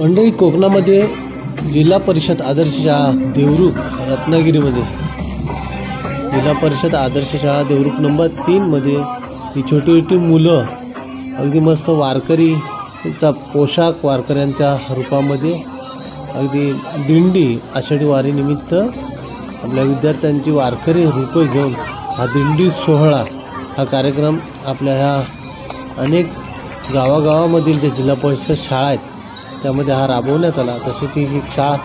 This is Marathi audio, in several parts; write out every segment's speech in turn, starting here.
मंडळी कोकणामध्ये जिल्हा परिषद आदर्श शाळा देवरुख रत्नागिरीमध्ये. जिल्हा परिषद आदर्श शाळा देवरुख नंबर तीनमध्ये ही छोटी छोटी मुलं अगदी मस्त वारकरीचा पोशाख वारकऱ्यांच्या रूपामध्ये अगदी दिंडी आषाढी वारीनिमित्त आपल्या विद्यार्थ्यांची वारकरी रूपं घेऊन हा दिंडी सोहळा हा कार्यक्रम आपल्या ह्या अनेक गावागावामधील ज्या जिल्हा परिषद शाळा आहेत त्यामध्ये हा राबवण्यात आला. तसेच ही शाळा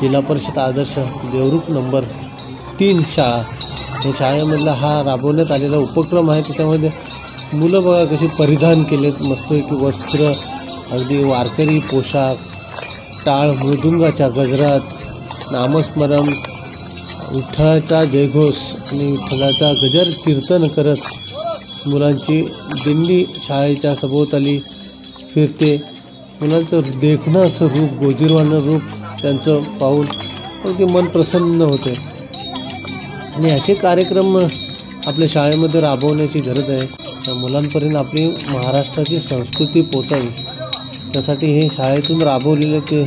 जिल्हा परिषद आदर्श देवरूप नंबर तीन शाळा. या शाळेमधला हा राबवण्यात आलेला उपक्रम आहे. त्याच्यामध्ये मुलं बघा कशी परिधान केलेत. मस्तपैकी वस्त्र अगदी वारकरी पोशाख टाळ मृदुंगाच्या गजरात नामस्मरण विठ्ठलाचा जयघोष आणि विठ्ठलाचा गजर कीर्तन करत मुलांची दिंडी शाळेच्या सभोवताली फिरते. मुलांचं देखणं असं रूप गोजीरवाणं रूप त्यांचं पाहून अगदी मन प्रसन्न होते. आणि असे कार्यक्रम आपल्या शाळेमध्ये राबवण्याची गरज आहे. मुलांपर्यंत आपली महाराष्ट्राची संस्कृती पोचावी. त्यासाठी हे शाळेतून राबवलेले ते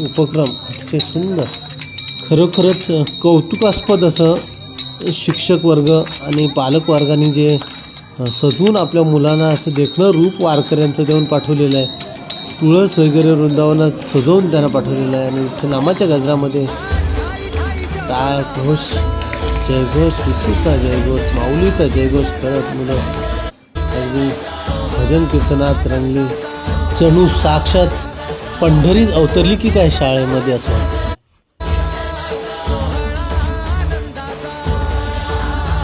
उपक्रम अतिशय सुंदर. खरोखरच कौतुकास्पद असं शिक्षक वर्ग आणि पालक वर्गाने जे सजवून आपल्या मुलांना असं देखणं रूप वारकऱ्यांचं देऊन पाठवलेलं आहे. तुळस वगैरे वृंदावनात सजवून त्यांना पाठवलेलं आहे. आणि विठ्ठल नामाच्या गजरामध्ये टाळ घोष जयघोष विठूचा जयघोष माऊलीचा जयघोष करत मुलं अगदी भजन कीर्तनात रंगली. जणू साक्षात पंढरीत अवतरली की काय शाळेमध्ये असं? वाटतं